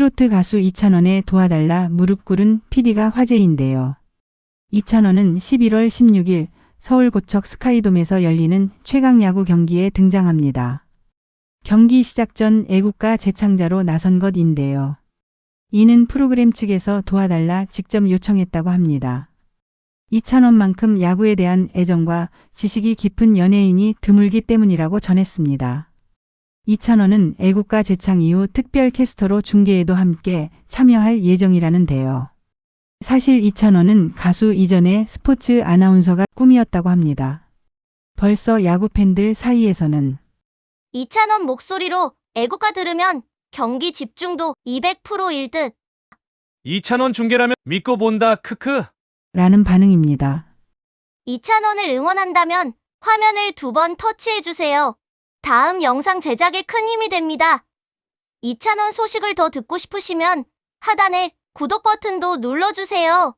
트로트 가수 이찬원의 도와달라 무릎 꿇은 PD가 화제인데요. 이찬원은 11월 16일 서울 고척 스카이돔에서 열리는 최강 야구 경기에 등장합니다. 경기 시작 전 애국가 재창자로 나선 것인데요. 이는 프로그램 측에서 도와달라 직접 요청했다고 합니다. 이찬원만큼 야구에 대한 애정과 지식이 깊은 연예인이 드물기 때문이라고 전했습니다. 이찬원은 애국가 재창 이후 특별 캐스터로 중계에도 함께 참여할 예정이라는데요. 사실 이찬원은 가수 이전에 스포츠 아나운서가 꿈이었다고 합니다. 벌써 야구 팬들 사이에서는 이찬원 목소리로 애국가 들으면 경기 집중도 200%일 듯. 이찬원 중계라면 믿고 본다 크크. 라는 반응입니다. 이찬원을 응원한다면 화면을 두 번 터치해주세요. 다음 영상 제작에 큰 힘이 됩니다. 이찬원 소식을 더 듣고 싶으시면 하단에 구독 버튼도 눌러주세요.